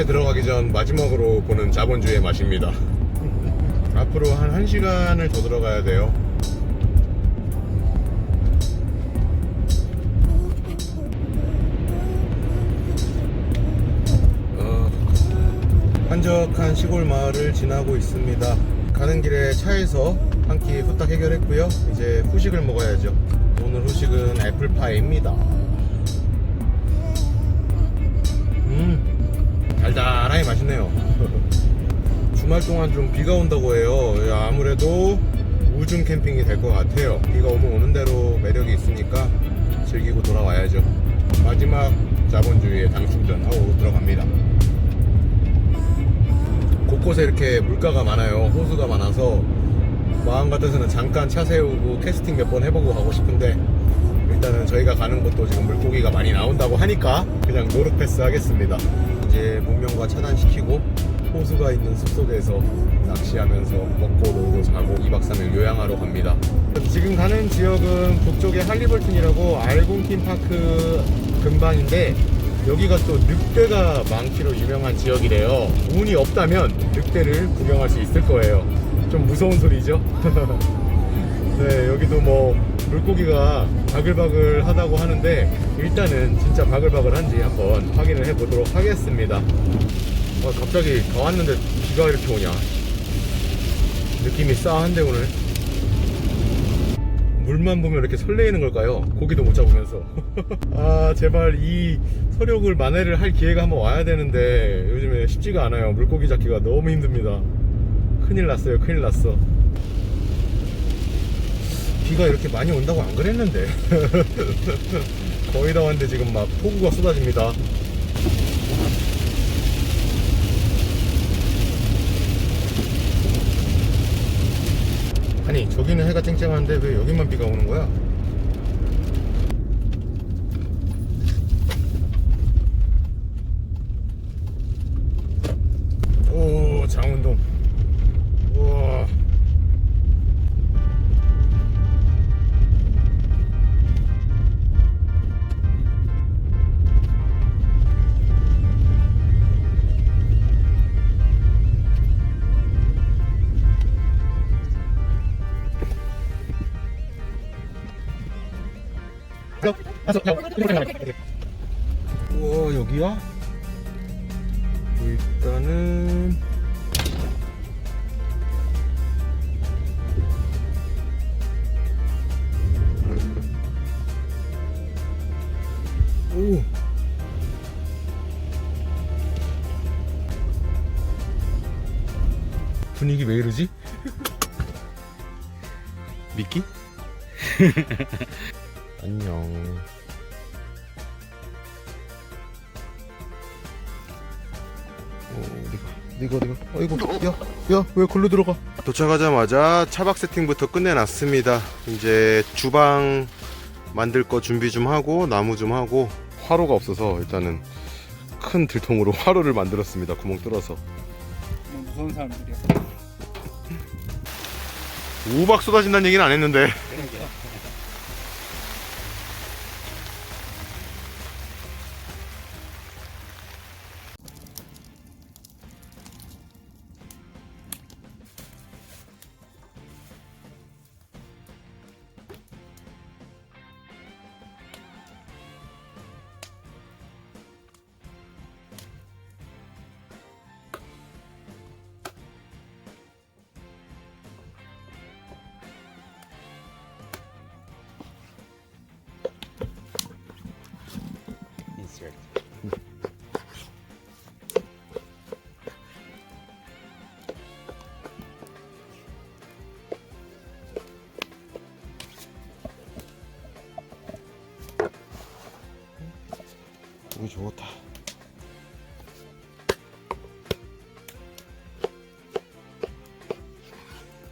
곳곳에 들어가기 전 마지막으로 보는 자본주의의 맛입니다. 앞으로 한 1시간을 더 들어가야 돼요. 어, 한적한 시골 마을을 지나고 있습니다. 가는 길에 차에서 한 끼 후딱 해결했고요. 이제 후식을 먹어야죠. 오늘 후식은 애플파이입니다. 주말 동안 좀 비가 온다고 해요. 예, 아무래도 우중 캠핑이 될 것 같아요. 비가 오면 오는 대로 매력이 있으니까 즐기고 돌아와야죠. 마지막 자본주의의 당충전 하고 들어갑니다. 곳곳에 이렇게 물가가 많아요. 호수가 많아서 마음 같아서는 잠깐 차 세우고 캐스팅 몇 번 해보고 가고 싶은데 일단은 저희가 가는 곳도 지금 물고기가 많이 나온다고 하니까 그냥 노릇 패스 하겠습니다. 이제 문명과 차단시키고 호수가 있는 숲속에서 낚시하면서 먹고 놀고 자고 2박 3일 요양하러 갑니다. 지금 가는 지역은 북쪽의 할리벌튼이라고 알곤킨 파크 근방인데 여기가 또 늑대가 많기로 유명한 지역이래요. 운이 없다면 늑대를 구경할 수 있을 거예요. 좀 무서운 소리죠? 네, 여기도 뭐 물고기가 바글바글 하다고 하는데 일단은 진짜 바글바글한지 한번 확인을 해보도록 하겠습니다. 아, 갑자기 다 왔는데 비가 이렇게 오냐? 느낌이 싸한데 오늘. 물만 보면 이렇게 설레이는 걸까요? 고기도 못 잡으면서. 아, 제발 이 서력을 만회를 할 기회가 한번 와야 되는데 요즘에 쉽지가 않아요. 물고기 잡기가 너무 힘듭니다. 큰일 났어요. 큰일 났어. 비가 이렇게 많이 온다고 안 그랬는데. 거의 다 왔는데 지금 막 폭우가 쏟아집니다. 아니 저기는 해가 쨍쨍한데 왜 여기만 비가 오는 거야? 오 장운동 우와 여기야? 일단은 오 분위기 왜 이러지? 미끼? 안녕. 니가? 니가 아이고 야야 왜 걸로 들어가? 도착하자마자 차박 세팅부터 끝내놨습니다. 이제 주방 만들 거 준비 좀 하고 나무 좀 하고. 화로가 없어서 일단은 큰 들통으로 화로를 만들었습니다 구멍 뚫어서. 무서운 사람들이야. 우박 쏟아진다는 얘기는 안 했는데 좋다.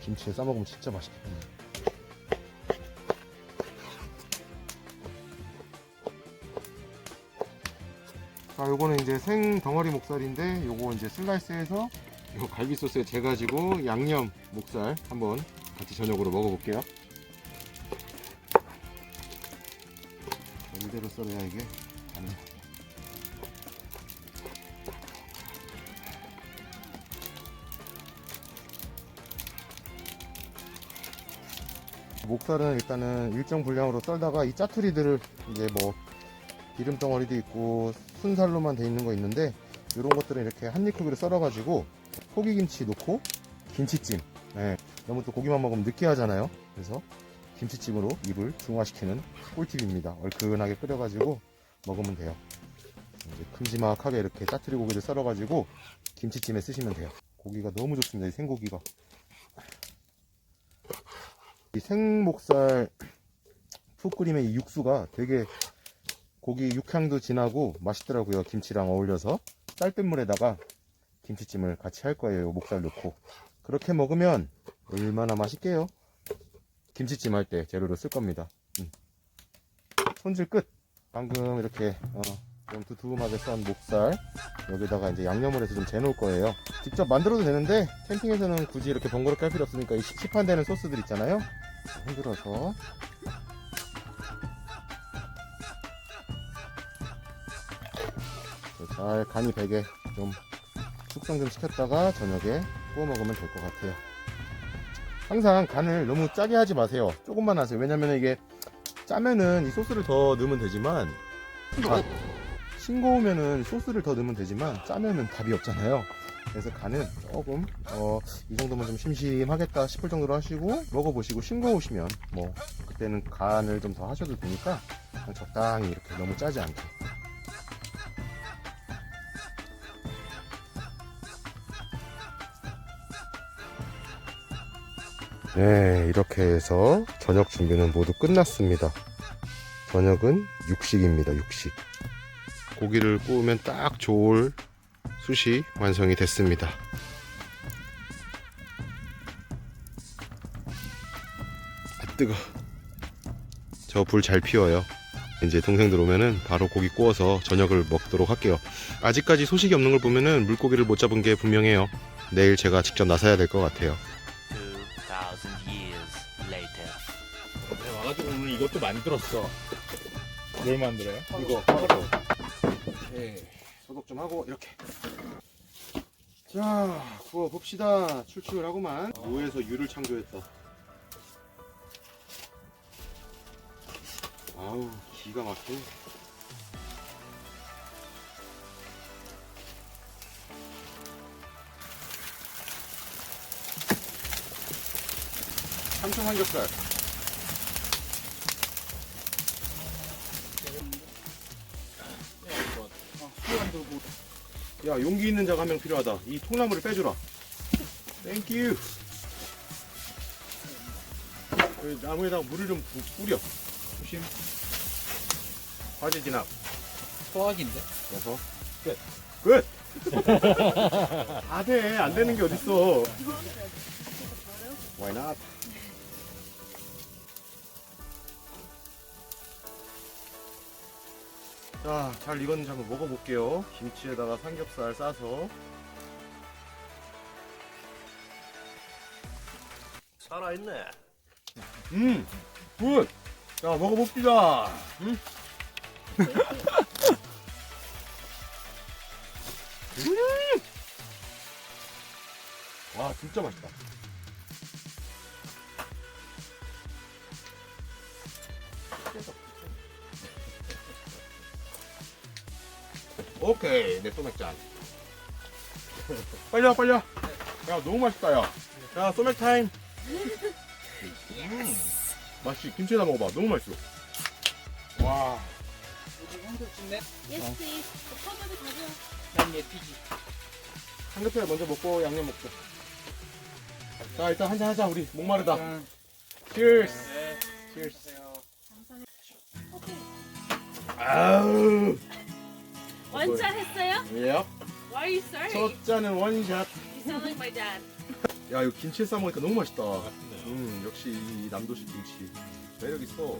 김치에 싸먹으면 진짜 맛있겠네. 자 요거는 이제 생 덩어리 목살인데 요거 이제 슬라이스해서 요 갈비 소스에 재가지고 양념 목살 한번 같이 저녁으로 먹어볼게요. 이대로 썰어야 이게. 가능 목살은 일단은 일정 분량으로 썰다가 이 짜투리들을 이제 뭐 기름 덩어리도 있고 순살로만 돼 있는 거 있는데 이런 것들은 이렇게 한입 크기로 썰어가지고 포기김치 넣고 김치찜. 네, 너무 또 고기만 먹으면 느끼하잖아요. 그래서 김치찜으로 입을 중화시키는 꿀팁입니다. 얼큰하게 끓여가지고 먹으면 돼요. 이제 큼지막하게 이렇게 짜투리 고기를 썰어가지고 김치찜에 쓰시면 돼요. 고기가 너무 좋습니다. 이 생고기가. 이 생목살 푹 끓이면 이 육수가 되게 고기 육향도 진하고 맛있더라고요. 김치랑 어울려서 쌀뜨물에다가 김치찜을 같이 할 거예요. 목살 넣고 그렇게 먹으면 얼마나 맛있게요. 김치찜 할 때 재료로 쓸 겁니다. 음. 손질 끝. 방금 이렇게 어, 좀 두툼하게 썬 목살 여기다가 이제 양념을 해서 좀 재놓을 거예요. 직접 만들어도 되는데 캠핑에서는 굳이 이렇게 번거롭게 할 필요 없으니까 이 시판 되는 소스들 있잖아요. 흔들어서 잘 간이 배게 좀 숙성 좀 시켰다가 저녁에 구워 먹으면 될 것 같아요. 항상 간을 너무 짜게 하지 마세요. 조금만 하세요. 왜냐면 이게 짜면은 이 소스를 더 넣으면 되지만 아, 싱거우면은 소스를 더 넣으면 되지만 짜면은 답이 없잖아요. 그래서 간은 조금 어, 이 정도면 좀 심심하겠다 싶을 정도로 하시고 먹어보시고 싱거우시면 뭐 그때는 간을 좀 더 하셔도 되니까 그냥 적당히 이렇게 너무 짜지 않게. 네 이렇게 해서 저녁 준비는 모두 끝났습니다. 저녁은 육식입니다 육식 고기를 구우면 딱 좋을 숯이 완성이 됐습니다. 아, 뜨거. 저 불 잘 피워요. 이제 동생들 오면은 바로 고기 구워서 저녁을 먹도록 할게요. 아직까지 소식이 없는 걸 보면은 물고기를 못 잡은 게 분명해요. 내일 제가 직접 나서야 될 것 같아요. 2,000 years later. 내가 와가지고 오늘 이것도 만들었어. 뭘 만들어요? 이거 네, 소독 좀 하고 이렇게. 자, 구워 봅시다. 출출을 하고만. 노에서 유를 창조했다. 아우, 기가 막혀. 삼촌 삼겹살. 야 용기 있는 자가 한 명 필요하다. 이 통나무를 빼주라. 땡큐 그 나무에다가 물을 좀 부- 뿌려. 조심. 화재 진압. 소화기인데? 그래서 끝. 끝! 다돼. 안 되는 게 어딨어. Why not? 자, 잘 익었는지 한번 먹어볼게요. 김치에다가 삼겹살 싸서. 살아있네. 음, 굿! 자, 먹어봅시다. 음? 음! 와, 진짜 맛있다. 오케이, 내 소맥잔. 빨리 와, 빨리 와. 야, 너무 맛있다, 야. 야, 소맥 타임. 음, 맛있지? 김치에다 먹어봐. 너무 맛있어. 와. Yes, please. 오빠까지 가져. 난 예피지. 삼겹살 먼저 먹고 양념 먹자. 자, 일단 한잔 하자, 우리. 목마르다. Cheers. 네. Cheers. 오케이. 아우. 완전 했어요? 예. Why are you sorry? 첫 잔은 원샷. You sound like my dad. 야, 이거 김치에 싸 먹으니까 너무 맛있다. 음, 역시 이 남도식 김치. 매력 있어.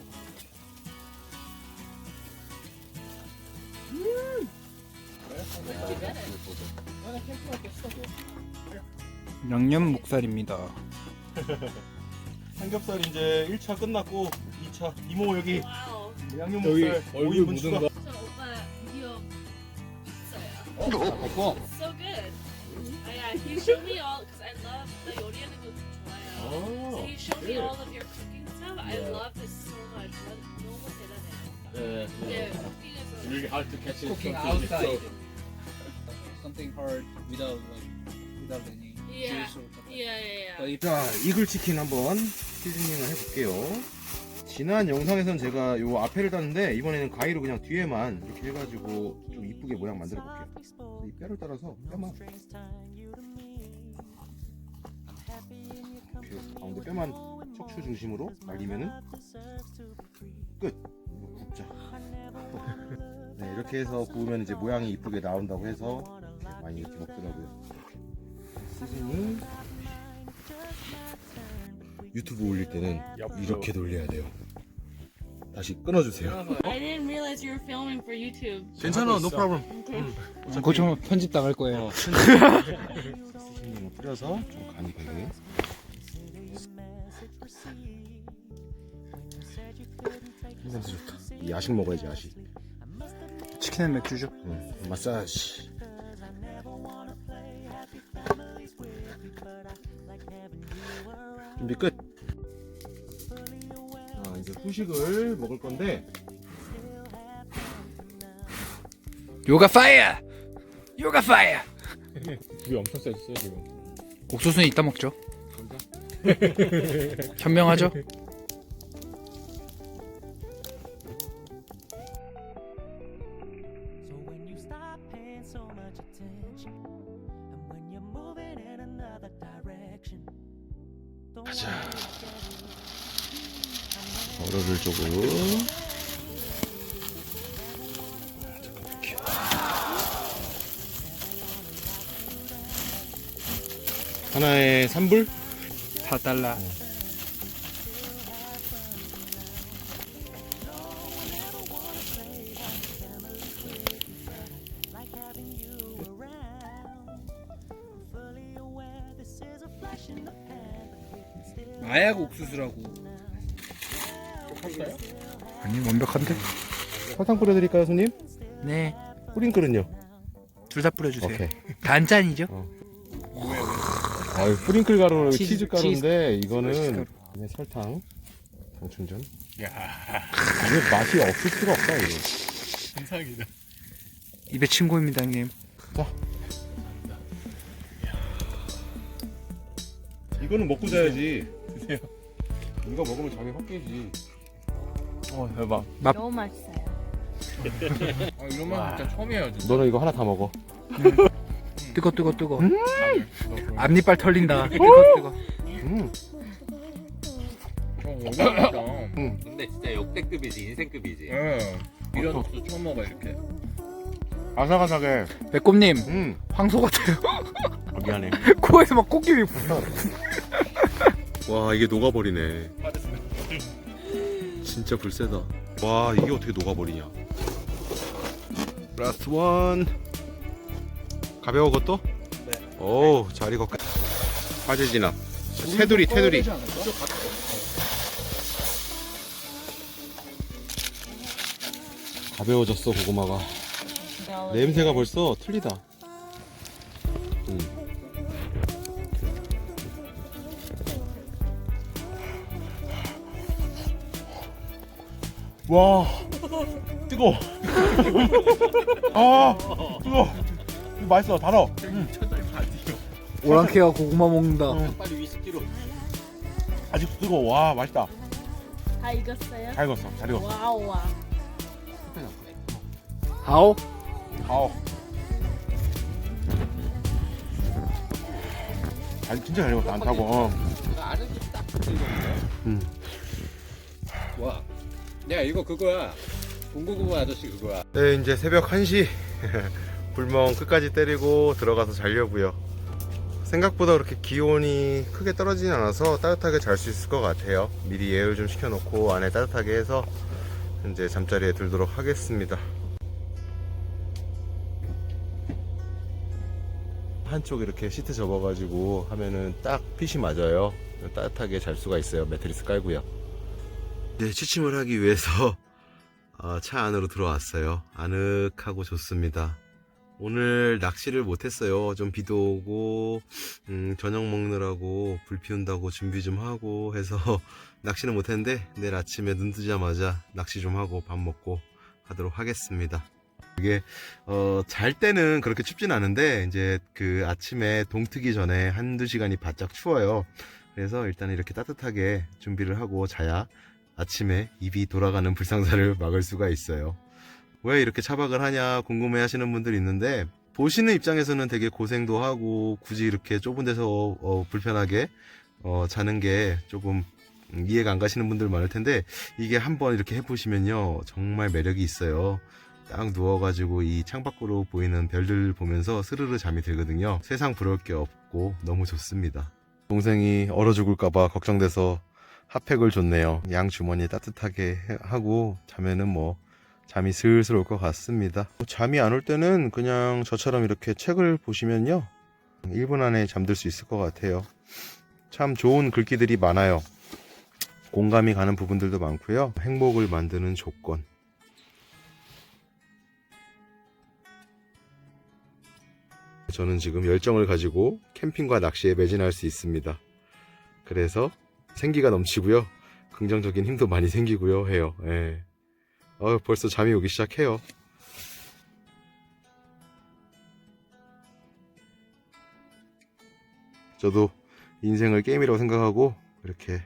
양념 목살입니다. 삼겹살 이제 1차 끝났고 2차 이모 여기. 양념 여기 목살 얼굴 5인분 묻은 추가. 먹고. So good. Ah, yeah, he showed me all because I love the 요리하는 거 좋아해요. So 아, he showed me 예. all of your cooking stuff. I Yeah. love this so much. 난 너무 대단해요. 네. 네, 쿠킹에서 Really hard to catch it. cooking something so- outside. Something hard without like without any Yeah. juice or something. Yeah, yeah, But yeah. if 자, 이글 치킨 한번 시즈닝을 해볼게요. 지난 영상에선 제가 요 앞에를 땄는데 이번에는 가위로 그냥 뒤에만 이렇게 해가지고 좀 이쁘게 모양 만들어 볼게요. 이 뼈를 따라서 뼈만 이렇게 가운데 뼈만 척추 중심으로 말리면은 끝. 굽자. 네, 이렇게 해서 구우면 이제 모양이 이쁘게 나온다고 해서 많이 이렇게 먹더라고요. 시즈닝 유튜브 올릴 때는 이렇게 돌려야 돼요. 다시 끊어주세요. I didn't realize you were filming for YouTube. 괜찮아, no problem. 그거 좀 편집 당할 거예요. 시즈닝을 뿌려서 좀 간이 배게. 냄새 좋다. 이 야식 먹어야지 야식. 치킨은 맥주죠. 응, 마사지. 준비 끝. 자, 이제 후식을 먹을 건데 요가 파이어. 요가 파이어. 불이 엄청 세졌어요 지금. 옥수수는 이따 먹죠. 현명하죠? 하나에 3불? 4달러. like having you around. Fully aware this is a flash in the pan, but we can still 마약 옥수수라고. 할까요? 아니 완벽한데? 설탕 뿌려드릴까요, 손님? 네. 뿌링클은요? 둘 다 뿌려주세요. 오케이. 단짠이죠? 아유, 뿌링클 가루, 치즈- 치즈, 가루인데, 치즈 이거는 가루. 그냥 설탕, 당충전. 야 이게 맛이 없을 수가 없다, 이거. 인상이다. 입에 친구입니다, 형님. 이거는 먹고 자야지. 드세요. 이거 먹으면 잠이 확 깨지. 어 대박. 너무 맛있어요. 아, 이런 말 진짜 처음이에요. 진짜. 너는 이거 하나 다 먹어. 뜨거 뜨거 뜨거. 음? 앞니빨 털린다. 뜨거 뜨거. 음. 어, 맛있다. 근데 진짜 역대급이지 인생급이지 예. 이런 옥수수 처음 먹어 이렇게. 아삭아삭해. 배꼽님 음. 황소 같아요. 아, 미안해. 코에서 막 코끼리. 와, 이게 녹아버리네. 진짜 불세다. 와, 이게 어떻게 녹아버리냐. 라스트 원. 가벼워 것도? 네. 오, 잘 익었. 화재 진압. 테두리, 테두리. 가벼워졌어, 고구마가. 냄새가 벌써 틀리다. 음. 와, 뜨거. 아, 뜨거. 이거 맛있어, 달어. 오랑캐가 고구마 먹는다. 빨리 위스키로 아직 뜨거. 와, 맛있다. 다 익었어요? 잘 익었어, 잘 익었어. 와우 와. 아오. 아우. 잘, 진짜 잘 익었다. 안 타고. 어. 딱 음. 와. 야 이거 그거야 동고구마 아저씨 그거야 네, 이제 새벽 1시. 불멍 끝까지 때리고 들어가서 자려고요. 생각보다 그렇게 기온이 크게 떨어지진 않아서 따뜻하게 잘 수 있을 것 같아요. 미리 예열 좀 시켜놓고 안에 따뜻하게 해서 이제 잠자리에 들도록 하겠습니다. 한쪽 이렇게 시트 접어가지고 하면은 딱 핏이 맞아요. 따뜻하게 잘 수가 있어요. 매트리스 깔고요. 네, 취침을 하기 위해서 어, 차 안으로 들어왔어요. 아늑하고 좋습니다. 오늘 낚시를 못했어요. 좀 비도 오고, 음, 저녁 먹느라고 불 피운다고 준비 좀 하고 해서 낚시는 못했는데 내일 아침에 눈 뜨자마자 낚시 좀 하고 밥 먹고 하도록 하겠습니다. 이게, 어, 잘 때는 그렇게 춥진 않은데, 이제 그 아침에 동트기 전에 한두 시간이 바짝 추워요. 그래서 일단 이렇게 따뜻하게 준비를 하고 자야 아침에 입이 돌아가는 불상사를 막을 수가 있어요. 왜 이렇게 차박을 하냐 궁금해 하시는 분들이 있는데 보시는 입장에서는 되게 고생도 하고 굳이 이렇게 좁은 데서 어, 불편하게 어, 자는 게 조금 음, 이해가 안 가시는 분들 많을 텐데 이게 한번 이렇게 해보시면요. 정말 매력이 있어요. 딱 누워가지고 이 창밖으로 보이는 별들 보면서 스르르 잠이 들거든요. 세상 부러울 게 없고 너무 좋습니다. 동생이 얼어 죽을까봐 걱정돼서 핫팩을 줬네요. 양 주머니에 따뜻하게 해- 하고 자면은 뭐 잠이 슬슬 올 것 같습니다. 잠이 안 올 때는 그냥 저처럼 이렇게 책을 보시면요. 1분 안에 잠들 수 있을 것 같아요. 참 좋은 글귀들이 많아요. 공감이 가는 부분들도 많고요. 행복을 만드는 조건. 저는 지금 열정을 가지고 캠핑과 낚시에 매진할 수 있습니다. 그래서 생기가 넘치고요. 긍정적인 힘도 많이 생기고요. 해요. 예. 어, 벌써 잠이 오기 시작해요. 저도 인생을 게임이라고 생각하고 이렇게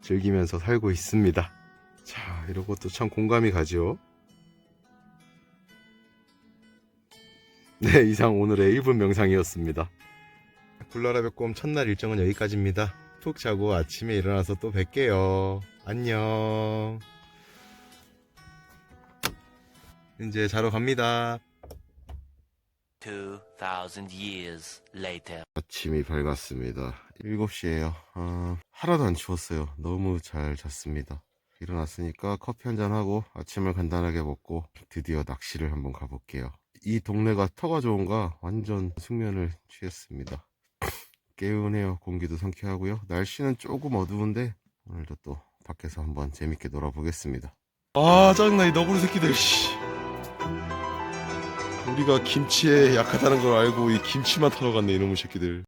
즐기면서 살고 있습니다. 자, 이런 것도 참 공감이 가죠. 네, 이상 오늘의 1분 명상이었습니다. 굴라라 백곰 첫날 일정은 여기까지입니다. 푹 자고 아침에 일어나서 또 뵐게요. 안녕. 이제 자러 갑니다. 2,000 years later. 아침이 밝았습니다. 7시에요. 아, 하나도 안 추웠어요. 너무 잘 잤습니다. 일어났으니까 커피 한잔 하고 아침을 간단하게 먹고 드디어 낚시를 한번 가볼게요. 이 동네가 터가 좋은가 완전 숙면을 취했습니다. 개운해요. 공기도 상쾌하고요. 날씨는 조금 어두운데 오늘도 또 밖에서 한번 재밌게 놀아보겠습니다. 아 짜증나 이 너구리 새끼들 씨. 우리가 김치에 약하다는 걸 알고 이 김치만 타러 갔네 이놈의 새끼들